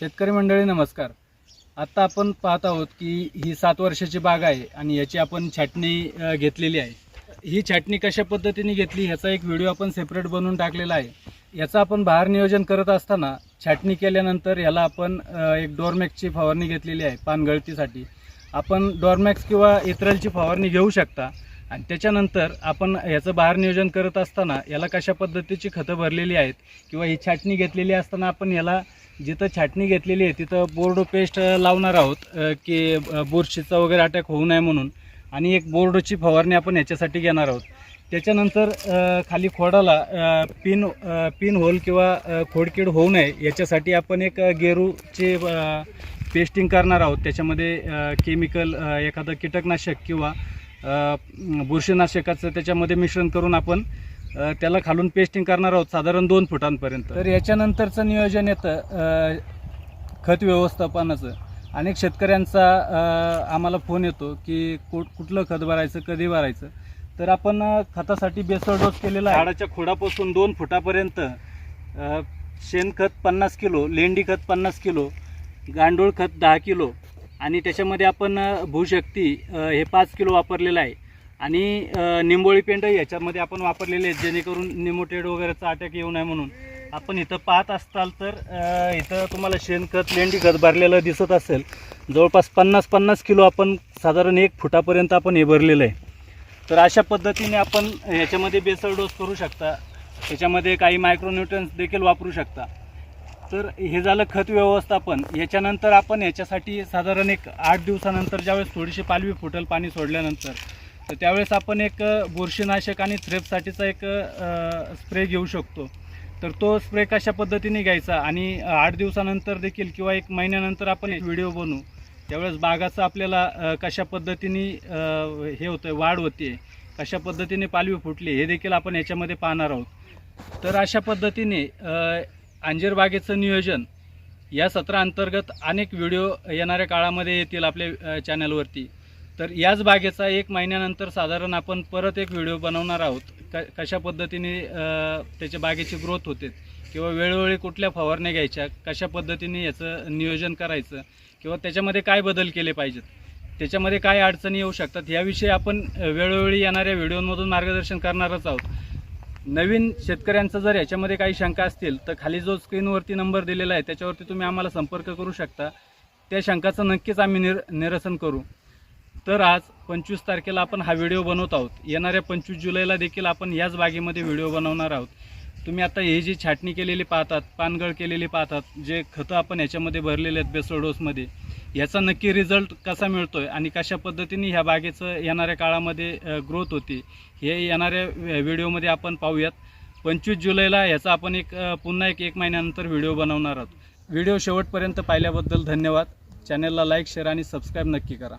शेतकरी मंडळी नमस्कार. आत्ता आपण पाहत आहोत की ही सात वर्षाची बाग आहे आणि याची आपण छाटणी घेतलेली आहे. ही छाटणी कशा पद्धतीने घेतली ह्याचा एक व्हिडिओ आपण सेपरेट बनवून टाकलेला आहे. याचा आपण बाहेर नियोजन करत असताना छाटणी केल्यानंतर याला आपण एक डोरमॅक्सची फवारणी घेतलेली आहे पानगळतीसाठी. आपण डोरमॅक्स किंवा इतरलची फवारणी घेऊ शकता आणि त्याच्यानंतर आपण याचं बाहेर नियोजन करत असताना याला कशा पद्धतीची खतं भरलेली आहेत किंवा ही छाटणी घेतलेली असताना आपण याला जिथं छाटणी घेतलेली आहे तिथं बोर्डो पेस्ट लावणार आहोत की बुरशीचा वगैरे अटॅक होऊ नये म्हणून. आणि एक बोर्डोची फवारणी आपण याच्यासाठी घेणार आहोत. त्याच्यानंतर खाली खोडाला पिन पिन होल किंवा खोडकीड होऊ नये याच्यासाठी आपण एक गेरूचे पेस्टिंग करणार आहोत. त्याच्यामध्ये केमिकल एखादं कीटकनाशक किंवा बुरशीनाशकाचं त्याच्यामध्ये मिश्रण करून आपण त्याला खालून पेस्टिंग करणार आहोत साधारण दोन फुटांपर्यंत. तर याच्यानंतरचं नियोजन येतं खत व्यवस्थापनाचं. अनेक शेतकऱ्यांचा आम्हाला फोन येतो की कुठ कुठलं खत भरायचं कधी भरायचं. तर आपण खतासाठी बेसळ डोस केलेला आहे. झाडाच्या खोडापासून दोन फुटापर्यंत शेणखत पन्नास किलो लेंडी खत पन्नास किलो गांडूळ खत दहा किलो. आणि त्याच्यामध्ये आपण भूशक्ती हे पाच किलो वापरलेलं आहे. आणि निंबोळी पेंट याच्यामध्ये आपण वापरलेले आहेत जेणेकरून निमोटेड वगैरेचा अटॅक येऊ नये म्हणून. आपण इथं पाहत असताल तर इथं तुम्हाला शेणखत लेंडी खत भरलेलं दिसत असेल. जवळपास पन्नास पन्नास किलो आपण साधारण एक फुटापर्यंत आपण हे भरलेलं आहे. तर अशा पद्धतीने आपण याच्यामध्ये बेसळ डोस करू शकता. त्याच्यामध्ये काही मायक्रोन्युट्रन्स देखील वापरू शकता. तर हे झालं खत व्यवस्थापन. याच्यानंतर आपण याच्यासाठी साधारण एक आठ दिवसानंतर ज्यावेळेस थोडीशी पालवी फुटल पाणी सोडल्यानंतर तर त्यावेळेस आपण एक बुरशीनाशक आणि थ्रेपसाठीचा एक स्प्रे घेऊ शकतो. तर तो स्प्रे कशा पद्धतीने घ्यायचा आणि आठ दिवसानंतर देखील किंवा एक महिन्यानंतर आपण एक व्हिडिओ बनवू. त्यावेळेस बागाचं आपल्याला कशा पद्धतीने हे होतं वाढ होते कशा पद्धतीने पालवी फुटली हे देखील आपण याच्यामध्ये पाहणार आहोत. तर अशा पद्धतीने अंजीर बागेचं नियोजन या सत्राअंतर्गत अनेक व्हिडिओ येणाऱ्या काळामध्ये येतील आपल्या चॅनलवरती. तर याच बागेचा एक महिन्यानंतर साधारण आपण परत एक व्हिडिओ बनवणार आहोत. क कशा पद्धतीने त्याच्या बागेची ग्रोथ होते किंवा वेळोवेळी कुठल्या फवारण्या घ्यायच्या कशा पद्धतीने याचं नियोजन करायचं किंवा त्याच्यामध्ये काय बदल केले पाहिजेत त्याच्यामध्ये काय अडचणी येऊ शकतात याविषयी आपण वेळोवेळी येणाऱ्या व्हिडिओमधून मार्गदर्शन करणारच आहोत. नवीन शेतकऱ्यांचं जर याच्यामध्ये काही शंका असतील तर खाली जो स्क्रीनवरती नंबर दिलेला आहे त्याच्यावरती तुम्ही आम्हाला संपर्क करू शकता. त्या शंकाचं नक्कीच आम्ही निर निरसन करू. तर आज पंचवीस तारखेला आपण हा व्हिडिओ बनवत आहोत. येणाऱ्या पंचवीस जुलैला देखील आपण याच बागेमध्ये व्हिडिओ बनवणार आहोत. तुम्ही आता हे जी छाटणी केलेली पाहतात पानगळ केलेली पाहतात जे खतं आपण याच्यामध्ये भरलेले आहेत बेसळ डोसमध्ये याचा नक्की रिझल्ट कसा मिळतो आहे आणि कशा पद्धतीने ह्या बागेचं येणाऱ्या काळामध्ये ग्रोथ होती हे येणाऱ्या व्हिडिओमध्ये आपण पाहूयात. पंचवीस जुलैला याचा आपण एक पुन्हा एक एक महिन्यानंतर व्हिडिओ बनवणार आहोत. व्हिडिओ शेवटपर्यंत पाहिल्याबद्दल धन्यवाद. चॅनलला लाईक शेअर आणि सबस्क्राईब नक्की करा.